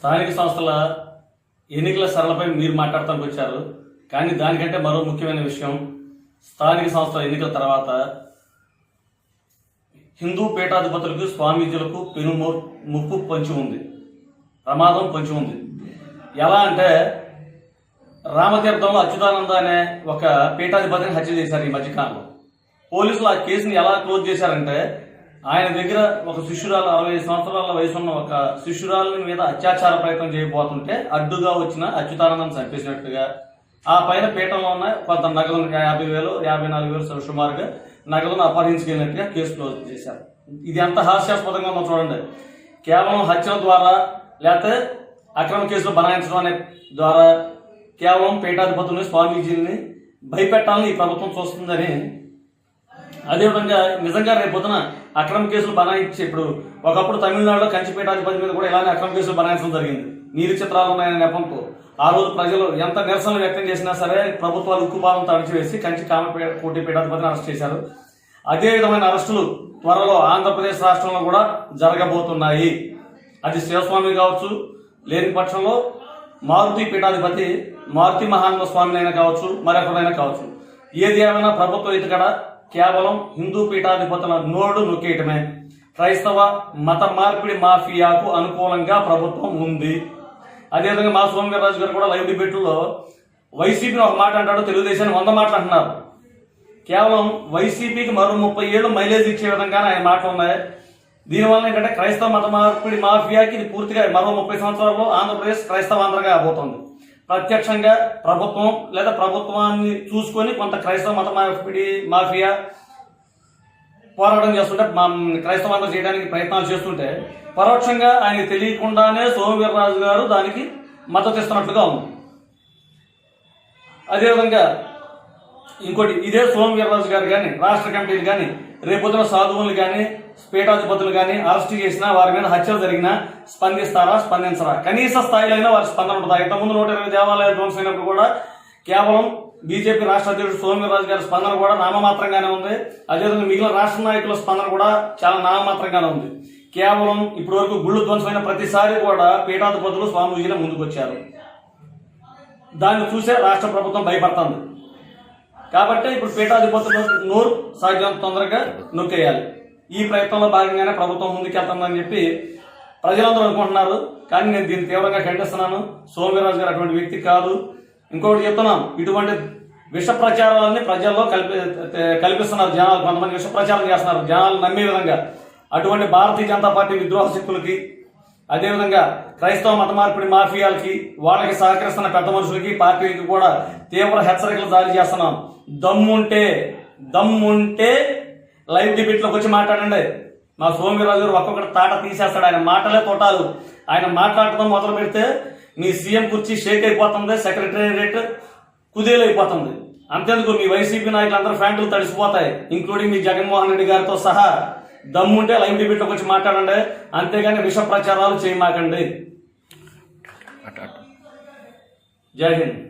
స్థానిక సంస్థల ఎన్నికల సరళపై మీరు మాట్లాడటానికి వచ్చారు. కానీ దానికంటే మరో ముఖ్యమైన విషయం స్థానిక సంస్థల ఎన్నికల తర్వాత హిందూ పీఠాధిపతులకు స్వామీజీలకు పెను ము- ముప్పు పొంచి ఉంది. ప్రమాదం పొంచి ఉంది. ఎలా అంటే రామతీర్థంలో అచ్యుతానంద అనే ఒక పీఠాధిపతిని హత్య చేశారు ఈ మధ్యకాలంలో. పోలీసులు ఆ కేసుని ఎలా క్లోజ్ చేశారంటే ఆయన దగ్గర ఒక శిష్యురాలు అరవై సంవత్సరాల వయసు ఉన్న ఒక శిష్యురాల మీద అత్యాచార ప్రయత్నం చేయబోతుంటే అడ్డుగా వచ్చిన అచ్యుతానందం చంపేసినట్టుగా ఆ పైన పీఠంలో ఉన్న కొంత నగదు యాభై వేలు యాభై నాలుగు వేలు సుమారుగా నగదును అపహరించుకెళ్ళినట్టుగా కేసు క్లోజ్ చేశారు. ఇది ఎంత హాస్యాస్పదంగా ఉందో చూడండి. కేవలం హత్యల ద్వారా లేకపోతే అక్రమ కేసులు బనాయించడం అనే ద్వారా కేవలం పీఠాధిపతుల్ని స్వామీజీని భయపెట్టాలని ఈ ప్రభుత్వం చూస్తుందని అదేవిధంగా నిజంగా రేపు అక్రమ కేసులు బనాయించి ఇప్పుడు ఒకప్పుడు తమిళనాడులో కంచి పీఠాధిపతి మీద కూడా ఇలానే అక్రమ కేసులు బనాయించడం జరిగింది. నీరు చిత్రాలు ఉన్నాయనే నెపంతో ఆ రోజు ప్రజలు ఎంత నిరసనలు వ్యక్తం చేసినా సరే ప్రభుత్వాలు ఉక్కుపాలంతో తడిచివేసి కంచి కామ కోటి పీఠాధిపతిని అరెస్ట్ చేశారు. అదే విధమైన అరెస్టులు త్వరలో ఆంధ్రప్రదేశ్ రాష్ట్రంలో కూడా జరగబోతున్నాయి. అది శివస్వామి కావచ్చు లేని పక్షంలో మారుతి పీఠాధిపతి మారుతి మహాత్మ స్వామినైనా కావచ్చు మరొకరైనా కావచ్చు. ఏది ఏమైనా ప్రభుత్వం ఇటుకడ? కేవలం హిందూ పీఠాధిపతుల నోడు నొక్కేయటమే. క్రైస్తవ మత మార్పిడి మాఫియాకు అనుకూలంగా ప్రభుత్వం ఉంది. అదేవిధంగా మా సోమవీర్రాజు గారు కూడా లైవ్ డిబేట్లో వైసీపీని ఒక మాట అంటాడు తెలుగుదేశాన్ని వంద మాటలు అంటున్నారు. కేవలం వైసీపీకి మరో ముప్పై ఏళ్ళు మైలేజ్ ఇచ్చే విధంగానే ఆయన మాటలు ఉన్నాయి. దీనివల్ల ఏంటంటే క్రైస్తవ మత మార్పిడి మాఫియాకి ఇది పూర్తిగా మరో ముప్పై సంవత్సరాల్లో ఆంధ్రప్రదేశ్ క్రైస్తవ ఆంధ్రగా పోతుంది ప్రత్యక్షంగా ప్రభుత్వం లేదా ప్రభుత్వాన్ని చూసుకొని కొంత క్రైస్తవ మత మార్పిడి మాఫియా పోరాటం చేస్తుంటే మా మతం చేయడానికి ప్రయత్నాలు చేస్తుంటే పరోక్షంగా ఆయనకి తెలియకుండానే సోమవీరరాజు గారు దానికి మద్దతు ఇస్తున్నట్లుగా ఉంది. అదేవిధంగా ఇంకోటి ఇదే సోమవీరరాజు గారు కానీ రాష్ట్ర కమిటీలు కానీ రేపొద్దున సాధువులు కానీ పీఠాధిపతులు కానీ అరెస్ట్ చేసినా వారి మీద హత్యలు జరిగినా స్పందిస్తారా స్పందించరా? కనీస స్థాయిలో అయినా వారి స్పందన ఉంటుందా? ఇంతకుముందు నూట ఇరవై దేవాలయాలు ధ్వంసమైనప్పుడు కూడా కేవలం బీజేపీ రాష్ట్ర అధ్యక్షుడు సోమవీర్రాజు గారి స్పందన కూడా నామమాత్రంగానే ఉంది. అదేవిధంగా మిగిలిన రాష్ట్ర నాయకుల స్పందన కూడా చాలా నామమాత్రంగానే ఉంది. కేవలం ఇప్పటి వరకు గుళ్ళు ధ్వంసమైన ప్రతిసారి కూడా పీఠాధిపతులు స్వామీజీల ముందుకు వచ్చారు దాన్ని చూసే రాష్ట్ర ప్రభుత్వం భయపడుతుంది. కాబట్టి ఇప్పుడు పీఠాధిపతులు నోరు సాధ్యం తొందరగా నొక్కేయాలి. ఈ ప్రయత్నంలో భాగంగానే ప్రభుత్వం ముందుకెళ్తుందని చెప్పి ప్రజలందరూ అనుకుంటున్నారు. కానీ నేను దీన్ని తీవ్రంగా ఖండిస్తున్నాను. సోమ్యరాజు గారు అటువంటి వ్యక్తి కాదు. ఇంకొకటి చెప్తున్నాను. ఇటువంటి విష ప్రచారాలన్నీ ప్రజల్లో కల్పి కల్పిస్తున్నారు జనాలు. కొంతమంది విష ప్రచారం చేస్తున్నారు. జనాలు నమ్మే విధంగా. అటువంటి భారతీయ జనతా పార్టీ విద్రోహ శక్తులకి అదేవిధంగా క్రైస్తవ మత మార్పిడి మాఫియాలకి వాళ్ళకి సహకరిస్తున్న పెద్ద మనుషులకి పార్టీకి కూడా తీవ్ర హెచ్చరికలు జారీ చేస్తున్నాం. దమ్ముంటే దమ్ముంటే లైవ్ డిబేట్లోకి వచ్చి మాట్లాడండి. మా సోమవీరాజు గారు ఒక్కొక్కటి తాట తీసేస్తాడు. ఆయన మాటలే తోటాలు. ఆయన మాట్లాడటం మొదలు పెడితే మీ సీఎం కుర్చీ షేక్ అయిపోతుంది సెక్రటేరియట్ కుదేలైపోతుంది అంతేందుకు మీ వైసీపీ నాయకులందరూ ఫ్యాంట్లు తడిసిపోతాయి ఇంక్లూడింగ్ మీ జగన్మోహన్ రెడ్డి గారితో సహా. దమ్ముంటే లైవ్ డిబేట్లోకి వచ్చి మాట్లాడండి. అంతేగాని విష ప్రచారాలు చేయమాకండి. జై హింద్.